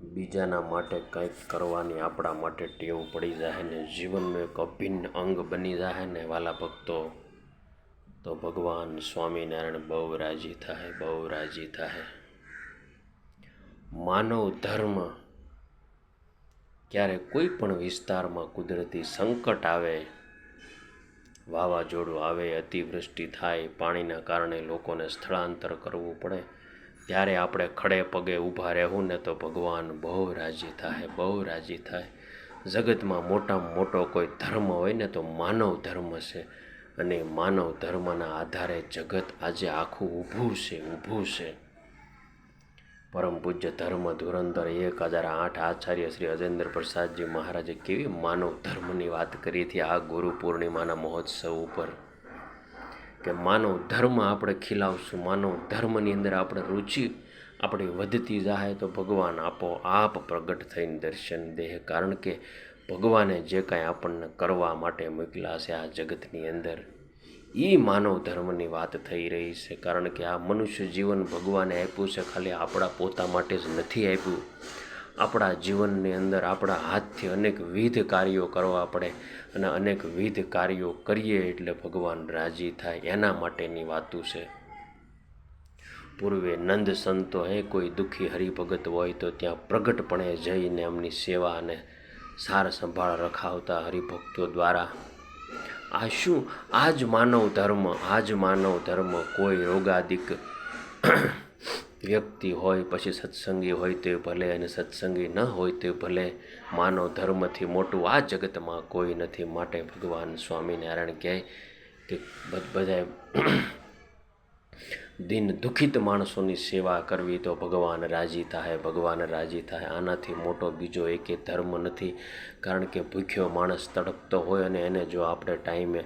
બીજાના માટે કંઈક કરવાની આપણા માટે ટેવ પડી જાય ને જીવનનું એક અભિન્ન અંગ બની જાય ને વાલા ભક્તો, તો ભગવાન સ્વામિનારાયણ બહુ રાજી થાય બહુ રાજી થાય માનવ ધર્મ ક્યારે કોઈ પણ વિસ્તારમાં કુદરતી સંકટ આવે, વાવાઝોડું આવે, અતિવૃષ્ટિ થાય, પાણીના કારણે લોકોને સ્થળાંતર કરવું પડે ત્યારે આપણે ખડે પગે ઊભા રહેવું ને તો ભગવાન બહુ રાજી થાય, બહુ રાજી થાય. જગતમાં મોટામાં મોટો કોઈ ધર્મ હોય ને તો માનવ ધર્મ છે. અને માનવ ધર્મના આધારે જગત આજે આખું ઊભું છે ઊભું છે. પરમ પૂજ્ય ધર્મ ધુરંધર એક હજાર આઠ આચાર્ય શ્રી અજેન્દ્ર પ્રસાદજી મહારાજે કેવી માનવ ધર્મની વાત કરી હતી આ ગુરુ પૂર્ણિમાના મહોત્સવ ઉપર. કે માનવ ધર્મ આપણે ખીલાવશું, માનવ ધર્મની અંદર આપણે રુચિ આપણી વધતી જાય તો ભગવાન આપોઆપ પ્રગટ થઈને દર્શન દે કારણ કે ભગવાને જે કાંઈ આપણને કરવા માટે મોકલા છે આ જગતની અંદર એ માનવ ધર્મની વાત થઈ રહી છે. કારણ કે આ મનુષ્ય જીવન ભગવાને આપ્યું છે, ખાલી આપણા પોતા માટે જ નથી આપ્યું. આપણા જીવનની અંદર આપણા હાથથી અનેક વિધ કાર્યો કરવા પડે અને અનેકવિધ કાર્યો કરીએ એટલે ભગવાન રાજી થાય. એના માટેની વાતું છે. પૂર્વે નંદ સંતો, હે કોઈ દુઃખી હરિભગત હોય તો ત્યાં પ્રગટપણે જઈને એમની સેવા અને સાર સંભાળ રખાવતા હરિભક્તો દ્વારા આ શું? આ જ માનવ ધર્મ, આ જ માનવ ધર્મ કોઈ રોગાદિક વ્યક્તિ હોય, પછી સત્સંગી હોય તે ભલે અને સત્સંગી ન હોય તે ભલે. માનવ ધર્મથી મોટું આ જગતમાં કોઈ નથી માટે ભગવાન સ્વામિનારાયણ કહે કે બધાએ દિન દુઃખિત માણસોની સેવા કરવી તો ભગવાન રાજી થાય, ભગવાન રાજી થાય. આનાથી મોટો બીજો એકે ધર્મ નથી. કારણ કે ભૂખ્યો માણસ તડપતો હોય અને એને જો આપણે ટાઈમે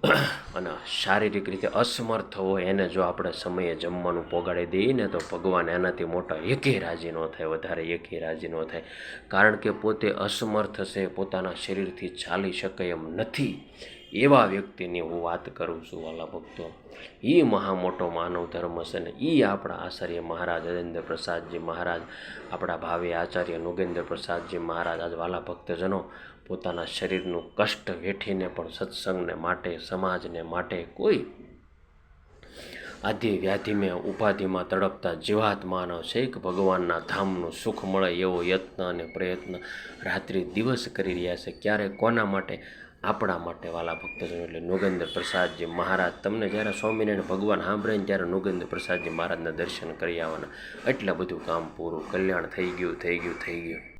અને શારીરિક રીતે અસમર્થ હોય એને જો આપણે સમયે જમવાનું પોગાડી દઈએ ને તો ભગવાન એનાથી મોટા એકે રાજી ન થાય, વધારે એકે રાજી ન થાય. કારણ કે પોતે અસમર્થ છે, પોતાના શરીરથી ચાલી શકે એમ નથી. એવા વ્યક્તિની હું વાત કરું છું, વાલા ભક્તો. એ મહા મોટો માનવ ધર્મ છે ને એ આપણા આચાર્ય મહારાજ અજેન્દ્ર પ્રસાદજી મહારાજ, આપણા ભાવે આચાર્ય નુગેન્દ્ર પ્રસાદજી મહારાજ, આજ વાલા ભક્તજનો પોતાના શરીરનું કષ્ટ વેઠીને પણ સત્સંગને માટે, સમાજને માટે કોઈ આધિ વ્યાધિમાં ઉપાધિમાં તડપતા જીવાત માનવ છે કે ભગવાનના ધામનું સુખ મળે એવો યત્ન અને પ્રયત્ન રાત્રિ દિવસ કરી રહ્યા છે. ક્યારે કોના માટે આપણા માટે વાલા ભક્તજનો એટલે નોગેન્દ્ર પ્રસાદજી મહારાજ. તમને જ્યારે સ્વામિનારાયણ ભગવાન સાંભળે ત્યારે નોગેન્દ્ર પ્રસાદજી મહારાજના દર્શન કરી આવવાના. એટલે બધું કામ પૂરું. કલ્યાણ થઈ ગયું થઈ ગયું થઈ ગયું.